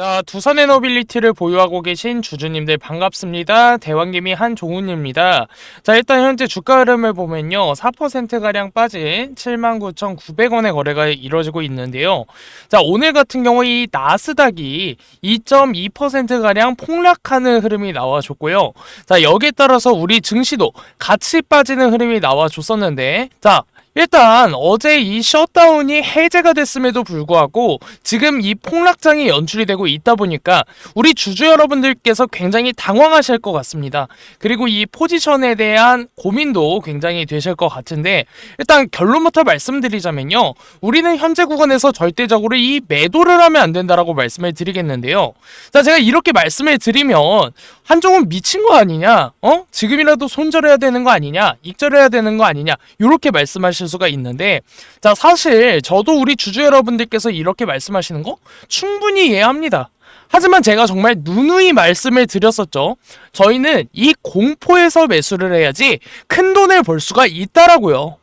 자, 두산 에너빌리티를 보유하고 계신 주주님들 반갑습니다. 대왕개미 한종훈입니다. 자, 일단 현재 주가 흐름을 보면요. 4%가량 빠진 79,900원의 거래가 이루어지고 있는데요. 자, 오늘 같은 경우 이 나스닥이 2.2%가량 폭락하는 흐름이 나와줬고요. 자, 여기에 따라서 우리 증시도 같이 빠지는 흐름이 나와줬었는데, 자, 일단 어제 이 셧다운이 해제가 됐음에도 불구하고 지금 이 폭락장이 연출이 되고 있다 보니까 우리 주주 여러분들께서 굉장히 당황하실 것 같습니다. 그리고 이 포지션에 대한 고민도 굉장히 되실 것 같은데 일단 결론부터 말씀드리자면요. 우리는 현재 구간에서 절대적으로 이 매도를 하면 안 된다라고 말씀을 드리겠는데요. 자, 제가 이렇게 말씀을 드리면 한종은 미친 거 아니냐? 어? 지금이라도 손절해야 되는 거 아니냐? 익절해야 되는 거 아니냐? 이렇게 말씀하 실 수가 있는데 자, 사실 저도 우리 주주 여러분들께서 이렇게 말씀하시는 거 충분히 이해합니다. 하지만 제가 정말 누누이 말씀을 드렸었죠. 저희는 이 공포에서 매수를 해야지 큰 돈을 벌 수가 있다라고요.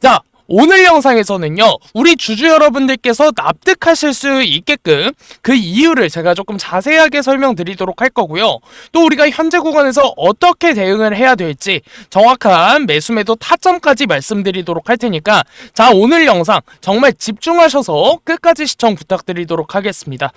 자, 오늘 영상에서는요, 우리 주주 여러분들께서 납득하실 수 있게끔 그 이유를 제가 조금 자세하게 설명드리도록 할 거고요. 또 우리가 현재 구간에서 어떻게 대응을 해야 될지 정확한 매수매도 타점까지 말씀드리도록 할 테니까 자, 오늘 영상 정말 집중하셔서 끝까지 시청 부탁드리도록 하겠습니다.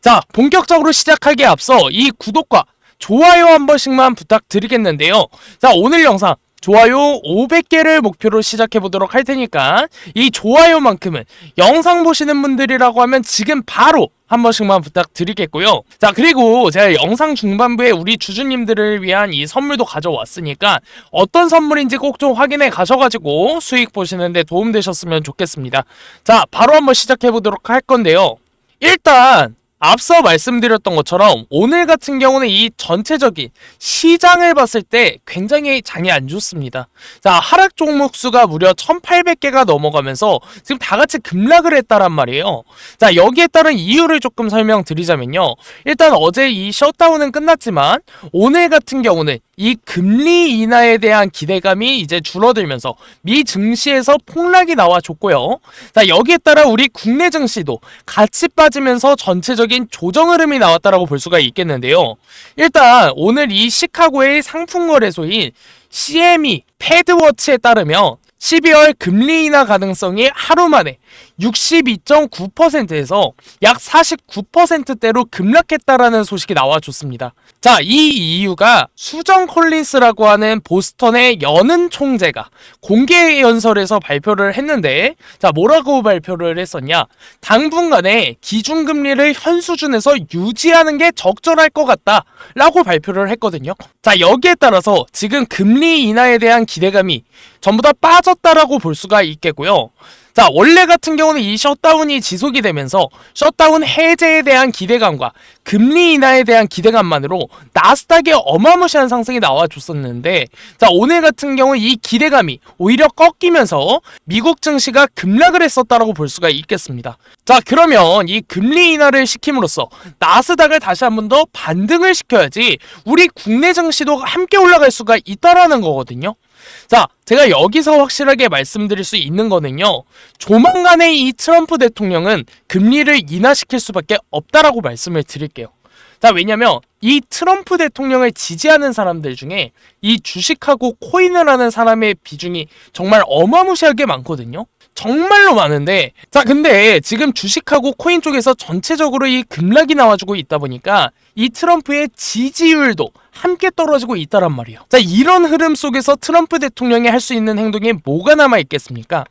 자, 본격적으로 시작하기에 앞서 이 구독과 좋아요 한 번씩만 부탁드리겠는데요. 자, 오늘 영상 좋아요 500개를 목표로 시작해 보도록 할 테니까 이 좋아요만큼은 영상 보시는 분들이라고 하면 지금 바로 한 번씩만 부탁드리겠고요. 자, 그리고 제가 영상 중반부에 우리 주주님들을 위한 이 선물도 가져왔으니까 어떤 선물인지 꼭 좀 확인해 가셔가지고 수익 보시는데 도움되셨으면 좋겠습니다. 자, 바로 한번 시작해 보도록 할 건데요. 일단 앞서 말씀드렸던 것처럼 오늘 같은 경우는 이 전체적인 시장을 봤을 때 굉장히 장이 안 좋습니다. 자, 하락 종목 수가 무려 1800개가 넘어가면서 지금 다 같이 급락을 했다란 말이에요. 자, 여기에 따른 이유를 조금 설명드리자면요. 일단 어제 이 셧다운은 끝났지만 오늘 같은 경우는 이 금리 인하에 대한 기대감이 이제 줄어들면서 미 증시에서 폭락이 나와줬고요. 자, 여기에 따라 우리 국내 증시도 같이 빠지면서 전체적인 조정 흐름이 나왔다라고 볼 수가 있겠는데요. 일단 오늘 이 시카고의 상품 거래소인 CME 패드워치에 따르면 12월 금리 인하 가능성이 하루 만에 62.9%에서 약 49%대로 급락했다라는 소식이 나와줬습니다. 자, 이 이유가 수정 콜린스라고 하는 보스턴의 여는 총재가 공개 연설에서 발표를 했는데, 자, 뭐라고 발표를 했었냐? 당분간에 기준금리를 현 수준에서 유지하는 게 적절할 것 같다. 라고 발표를 했거든요. 자, 여기에 따라서 지금 금리 인하에 대한 기대감이 전부 다 빠 졌다라고 볼 수가 있겠고요. 자, 원래 같은 경우는 이 셧다운이 지속이 되면서 셧다운 해제에 대한 기대감과 금리 인하에 대한 기대감만으로 나스닥에 어마무시한 상승이 나와줬었는데, 자, 오늘 같은 경우 이 기대감이 오히려 꺾이면서 미국 증시가 급락을 했었다라고 볼 수가 있겠습니다. 자, 그러면 이 금리 인하를 시킴으로써 나스닥을 다시 한 번 더 반등을 시켜야지 우리 국내 증시도 함께 올라갈 수가 있다라는 거거든요. 자, 제가 여기서 확실하게 말씀드릴 수 있는 거는요. 조만간에 이 트럼프 대통령은 금리를 인하시킬 수밖에 없다라고 말씀을 드릴게요. 자, 왜냐면 이 트럼프 대통령을 지지하는 사람들 중에 이 주식하고 코인을 하는 사람의 비중이 정말 어마무시하게 많거든요. 정말로 많은데 자 근데 지금 주식하고 코인 쪽에서 전체적으로 이 급락이 나와주고 있다 보니까 이 트럼프의 지지율도 함께 떨어지고 있다란 말이에요. 자 이런 흐름 속에서 트럼프 대통령이 할 수 있는 행동이 뭐가 남아 있겠습니까?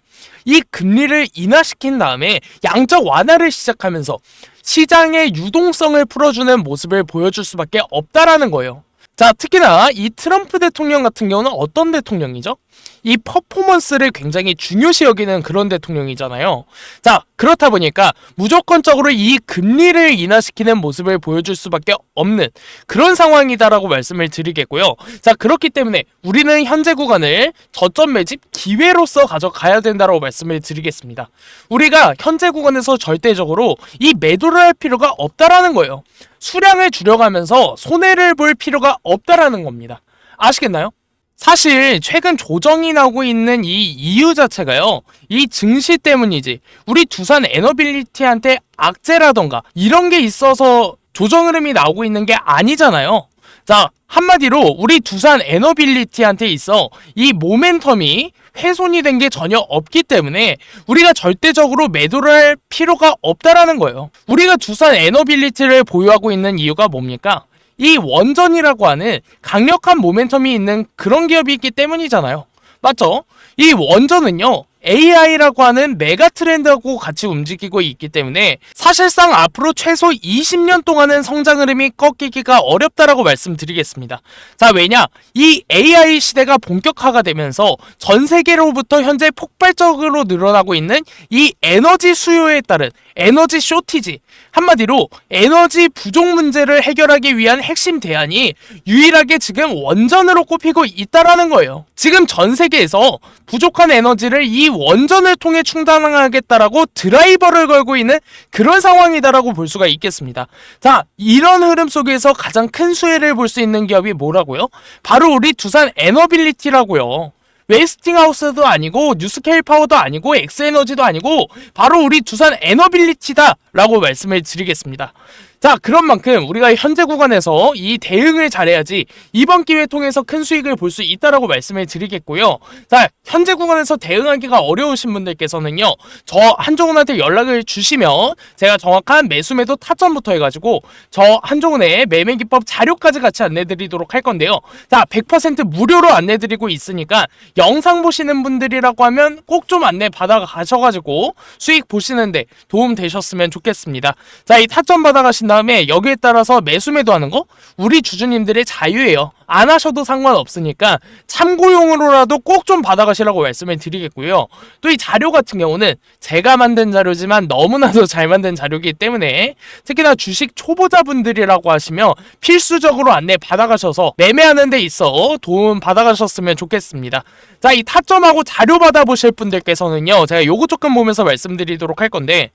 이 금리를 인하시킨 다음에 양적 완화를 시작하면서 시장의 유동성을 풀어주는 모습을 보여줄 수밖에 없다라는 거예요. 자, 특히나 이 트럼프 대통령 같은 경우는 어떤 대통령이죠? 이 퍼포먼스를 굉장히 중요시 여기는 그런 대통령이잖아요. 자, 그렇다 보니까 무조건적으로 이 금리를 인하시키는 모습을 보여줄 수밖에 없는 그런 상황이다라고 말씀을 드리겠고요. 자, 그렇기 때문에 우리는 현재 구간을 저점 매집 기회로서 가져가야 된다라고 말씀을 드리겠습니다. 우리가 현재 구간에서 절대적으로 이 매도를 할 필요가 없다라는 거예요. 수량을 줄여가면서 손해를 볼 필요가 없다라는 겁니다. 아시겠나요? 사실 최근 조정이 나고 있는 이 이유 자체가요. 이 증시 때문이지. 우리 두산 에너빌리티한테 악재라던가 이런 게 있어서 조정 흐름이 나오고 있는 게 아니잖아요. 자, 한마디로 우리 두산 에너빌리티한테 있어 이 모멘텀이 훼손이 된 게 전혀 없기 때문에 우리가 절대적으로 매도를 할 필요가 없다라는 거예요. 우리가 두산 에너빌리티를 보유하고 있는 이유가 뭡니까? 이 원전이라고 하는 강력한 모멘텀이 있는 그런 기업이 있기 때문이잖아요. 맞죠? 이 원전은요. AI라고 하는 메가 트렌드하고 같이 움직이고 있기 때문에 사실상 앞으로 최소 20년 동안은 성장 흐름이 꺾이기가 어렵다라고 말씀드리겠습니다. 자, 왜냐? 이 AI 시대가 본격화가 되면서 전 세계로부터 현재 폭발적으로 늘어나고 있는 이 에너지 수요에 따른 에너지 쇼티지 한마디로 에너지 부족 문제를 해결하기 위한 핵심 대안이 유일하게 지금 원전으로 꼽히고 있다라는 거예요. 지금 전 세계에서 부족한 에너지를 이 원전을 통해 충당하겠다라고 드라이버를 걸고 있는 그런 상황이다라고 볼 수가 있겠습니다. 자, 이런 흐름 속에서 가장 큰 수혜를 볼 수 있는 기업이 뭐라고요? 바로 우리 두산 에너빌리티라고요. 웨스팅하우스도 아니고 뉴스케일 파워도 아니고 엑스에너지도 아니고 바로 우리 두산 에너빌리티다라고 말씀을 드리겠습니다. 자, 그런 만큼 우리가 현재 구간에서 이 대응을 잘해야지 이번 기회 통해서 큰 수익을 볼 수 있다라고 말씀을 드리겠고요. 자, 현재 구간에서 대응하기가 어려우신 분들께서는요, 저 한종훈한테 연락을 주시면 제가 정확한 매수매도 타점부터 해가지고 저 한종훈의 매매 기법 자료까지 같이 안내드리도록 할 건데요. 자, 100% 무료로 안내드리고 있으니까 영상 보시는 분들이라고 하면 꼭 좀 안내 받아 가셔가지고 수익 보시는데 도움 되셨으면 좋겠습니다. 자, 이 타점 받아 가신 다음에 여기에 따라서 매수 매도 하는 거 우리 주주님들의 자유예요. 안 하셔도 상관없으니까 참고용으로라도 꼭 좀 받아가시라고 말씀을 드리겠고요. 또 이 자료 같은 경우는 제가 만든 자료지만 너무나도 잘 만든 자료이기 때문에 특히나 주식 초보자분들이라고 하시면 필수적으로 안내 받아가셔서 매매하는 데 있어 도움 받아가셨으면 좋겠습니다. 자, 이 타점하고 자료 받아보실 분들께서는요, 제가 요거 조금 보면서 말씀드리도록 할 건데,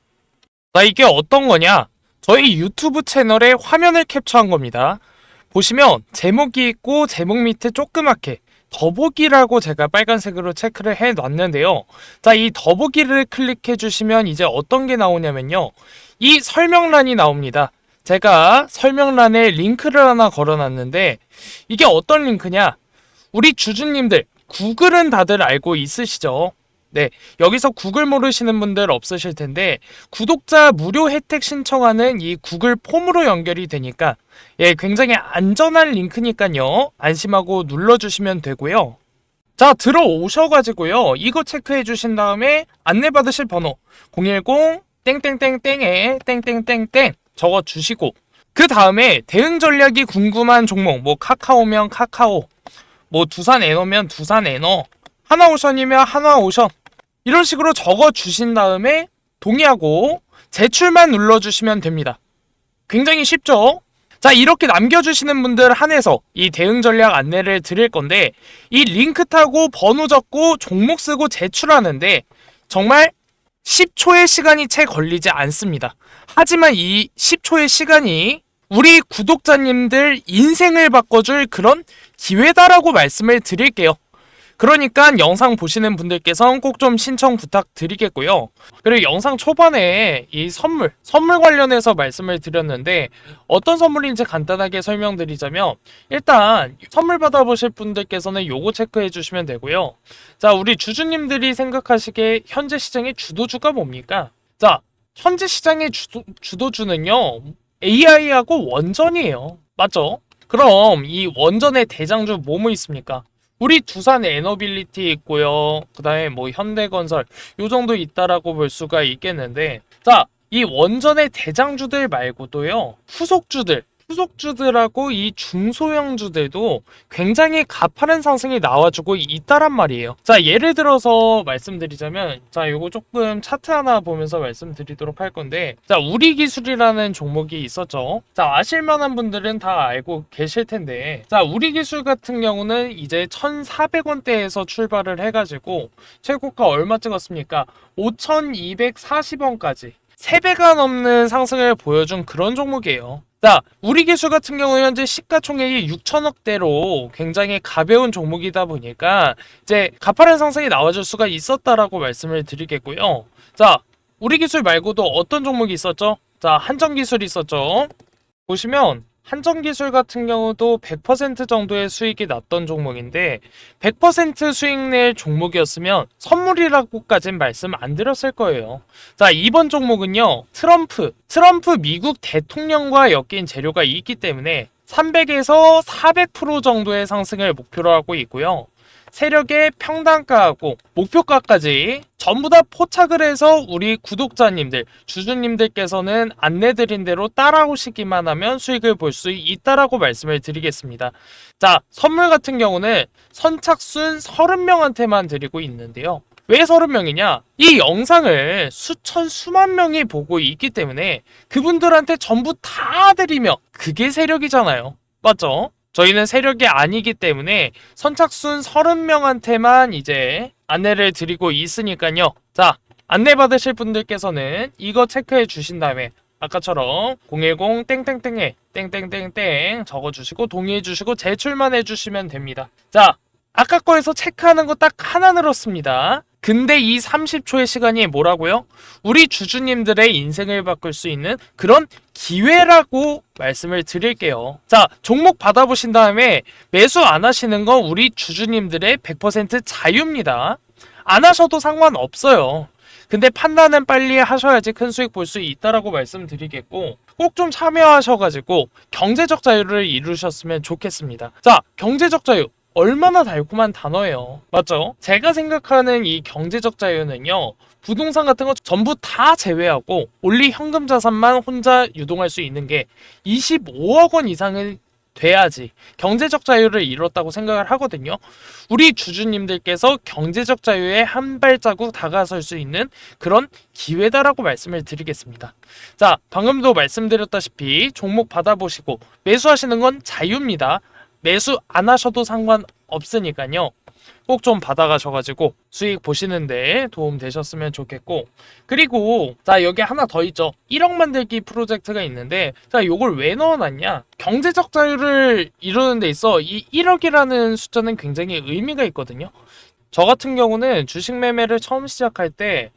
자, 이게 어떤 거냐? 저희 유튜브 채널에 화면을 캡처한 겁니다. 보시면 제목이 있고 제목 밑에 조그맣게 더보기라고 제가 빨간색으로 체크를 해 놨는데요. 자, 이 더보기를 클릭해 주시면 이제 어떤 게 나오냐면요. 이 설명란이 나옵니다. 제가 설명란에 링크를 하나 걸어 놨는데 이게 어떤 링크냐? 우리 주주님들 구글은 다들 알고 있으시죠? 네, 여기서 구글 모르시는 분들 없으실 텐데 구독자 무료 혜택 신청하는 이 구글 폼으로 연결이 되니까 예, 굉장히 안전한 링크니까요. 안심하고 눌러주시면 되고요. 자, 들어오셔가지고요. 이거 체크해 주신 다음에 안내 받으실 번호 010 땡땡땡땡에 땡땡땡땡 적어 주시고 그 다음에 대응 전략이 궁금한 종목 뭐 카카오면 카카오 뭐 두산 에너면 두산 에너 하나오션이면 하나오션 이런 식으로 적어 주신 다음에 동의하고 제출만 눌러주시면 됩니다. 굉장히 쉽죠? 자, 이렇게 남겨주시는 분들 한해서 이 대응 전략 안내를 드릴 건데, 이 링크 타고 번호 적고 종목 쓰고 제출하는데, 정말 10초의 시간이 채 걸리지 않습니다. 하지만 이 10초의 시간이 우리 구독자님들 인생을 바꿔줄 그런 기회다라고 말씀을 드릴게요. 그러니까 영상 보시는 분들께서는 꼭좀 신청 부탁드리겠고요. 그리고 영상 초반에 이 선물, 선물 관련해서 말씀을 드렸는데 어떤 선물인지 간단하게 설명드리자면 일단 선물 받아보실 분들께서는 요거 체크해 주시면 되고요. 자, 우리 주주님들이 생각하시기에 현재 시장의 주도주가 뭡니까? 자, 현재 시장의 주도, 주도주는요. AI하고 원전이에요. 맞죠? 그럼 이 원전의 대장주 뭐뭐 있습니까? 우리 두산 에너빌리티 있고요. 그 다음에 뭐 현대건설 요 정도 있다라고 볼 수가 있겠는데 자, 이 원전의 대장주들 말고도요. 후속주들 후속주들하고 이 중소형주들도 굉장히 가파른 상승이 나와주고 있다란 말이에요. 자, 예를 들어서 말씀드리자면, 자, 요거 조금 차트 하나 보면서 말씀드리도록 할 건데, 자, 우리 기술이라는 종목이 있었죠. 자, 아실만한 분들은 다 알고 계실 텐데, 자, 우리 기술 같은 경우는 이제 1,400원대에서 출발을 해가지고, 최고가 얼마 찍었습니까? 5,240원까지. 3배가 넘는 상승을 보여준 그런 종목이에요. 자, 우리 기술 같은 경우 현재 시가총액이 6천억대로 굉장히 가벼운 종목이다 보니까 이제 가파른 상승이 나와줄 수가 있었다라고 말씀을 드리겠고요. 자, 우리 기술 말고도 어떤 종목이 있었죠? 자, 한정 기술이 있었죠. 보시면 한정기술 같은 경우도 100% 정도의 수익이 났던 종목인데 100% 수익 낼 종목이었으면 선물이라고까진 말씀 안 드렸을 거예요. 자, 이번 종목은요. 트럼프, 트럼프 미국 대통령과 엮인 재료가 있기 때문에 300에서 400% 정도의 상승을 목표로 하고 있고요. 세력의 평단가하고 목표가까지 전부 다 포착을 해서 우리 구독자님들, 주주님들께서는 안내드린 대로 따라오시기만 하면 수익을 볼 수 있다라고 말씀을 드리겠습니다. 자, 선물 같은 경우는 선착순 30명한테만 드리고 있는데요. 왜 30명이냐? 이 영상을 수천, 수만 명이 보고 있기 때문에 그분들한테 전부 다 드리면 그게 세력이잖아요. 맞죠? 저희는 세력이 아니기 때문에 선착순 30명한테만 이제 안내를 드리고 있으니까요. 자, 안내 받으실 분들께서는 이거 체크해 주신 다음에 아까처럼 010 땡땡땡에 땡땡땡땡 적어주시고 동의해 주시고 제출만 해주시면 됩니다. 자, 아까 거에서 체크하는 거 딱 하나 늘었습니다. 근데 이 30초의 시간이 뭐라고요? 우리 주주님들의 인생을 바꿀 수 있는 그런 기회라고 말씀을 드릴게요. 자, 종목 받아보신 다음에 매수 안 하시는 건 우리 주주님들의 100% 자유입니다. 안 하셔도 상관없어요. 근데 판단은 빨리 하셔야지 큰 수익 볼 수 있다라고 말씀드리겠고 꼭 좀 참여하셔가지고 경제적 자유를 이루셨으면 좋겠습니다. 자, 경제적 자유 얼마나 달콤한 단어예요. 맞죠? 제가 생각하는 이 경제적 자유는요. 부동산 같은 거 전부 다 제외하고 올리 현금 자산만 혼자 유동할 수 있는 게 25억 원 이상은 돼야지 경제적 자유를 이뤘다고 생각을 하거든요. 우리 주주님들께서 경제적 자유에 한 발자국 다가설 수 있는 그런 기회다라고 말씀을 드리겠습니다. 자, 방금도 말씀드렸다시피 종목 받아보시고 매수하시는 건 자유입니다. 매수 안 하셔도 상관없으니까요. 꼭 좀 받아가셔가지고 수익 보시는데 도움 되셨으면 좋겠고 그리고 자 여기 하나 더 있죠 1억 만들기 프로젝트가 있는데 자 요걸 왜 넣어놨냐 경제적 자유를 이루는 데 있어 이 1억이라는 숫자는 굉장히 의미가 있거든요 저 같은 경우는 주식 매매를 처음 시작할 때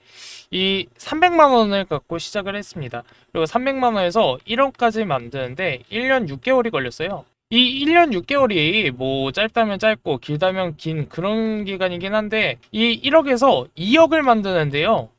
이 300만 원을 갖고 시작을 했습니다. 그리고 300만 원에서 1억까지 만드는데 1년 6개월이 걸렸어요. 이 1년 6개월이 뭐 짧다면 짧고 길다면 긴 그런 기간이긴 한데 이 1억에서 2억을 만드는데요.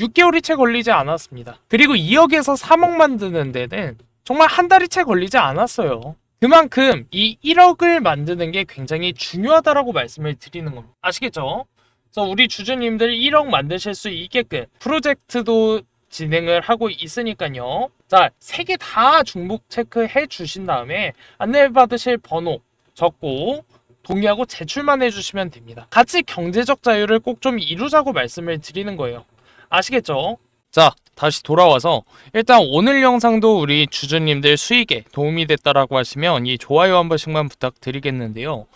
6개월이 채 걸리지 않았습니다. 그리고 2억에서 3억 만드는 데는 정말 한 달이 채 걸리지 않았어요. 그만큼 이 1억을 만드는 게 굉장히 중요하다라고 말씀을 드리는 겁니다. 아시겠죠? 그래서 우리 주주님들 1억 만드실 수 있게끔 프로젝트도 진행을 하고 있으니까요. 자, 세 개 다 중복 체크해 주신 다음에 안내 받으실 번호 적고 동의하고 제출만 해주시면 됩니다. 같이 경제적 자유를 꼭 좀 이루자고 말씀을 드리는 거예요. 아시겠죠? 자, 다시 돌아와서 일단 오늘 영상도 우리 주주님들 수익에 도움이 됐다라고 하시면 이 좋아요 한 번씩만 부탁드리겠는데요.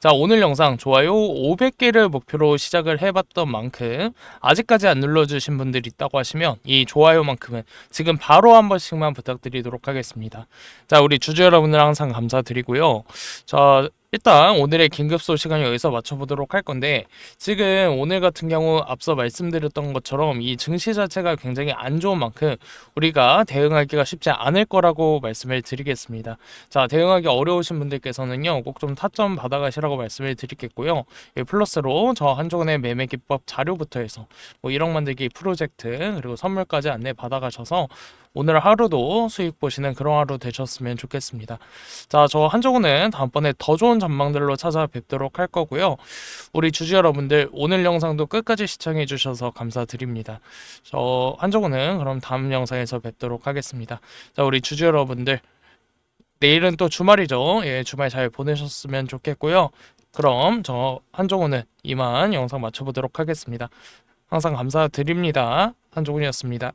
자, 오늘 영상 좋아요 500개를 목표로 시작을 해봤던 만큼 아직까지 안 눌러주신 분들 있다고 하시면 이 좋아요만큼은 지금 바로 한 번씩만 부탁드리도록 하겠습니다. 자, 우리 주주 여러분들 항상 감사드리고요. 자, 일단 오늘의 긴급 소식은 여기서 맞춰보도록 할 건데 지금 오늘 같은 경우 앞서 말씀드렸던 것처럼 이 증시 자체가 굉장히 안 좋은 만큼 우리가 대응하기가 쉽지 않을 거라고 말씀을 드리겠습니다. 자 대응하기 어려우신 분들께서는요 꼭 좀 타점 받아가시라고 말씀을 드리겠고요. 이 플러스로 저 한종의 매매 기법 자료부터 해서 뭐 1억 만들기 프로젝트 그리고 선물까지 안내 받아가셔서 오늘 하루도 수익 보시는 그런 하루 되셨으면 좋겠습니다. 자, 저 한조구는 다음번에 더 좋은 전망들로 찾아뵙도록 할 거고요. 우리 주주 여러분들 오늘 영상도 끝까지 시청해 주셔서 감사드립니다. 저 한조구는 그럼 다음 영상에서 뵙도록 하겠습니다. 자, 우리 주주 여러분들 내일은 또 주말이죠. 예, 주말 잘 보내셨으면 좋겠고요. 그럼 저 한종훈은 이만 영상 마쳐보도록 하겠습니다. 항상 감사드립니다. 한종훈이었습니다.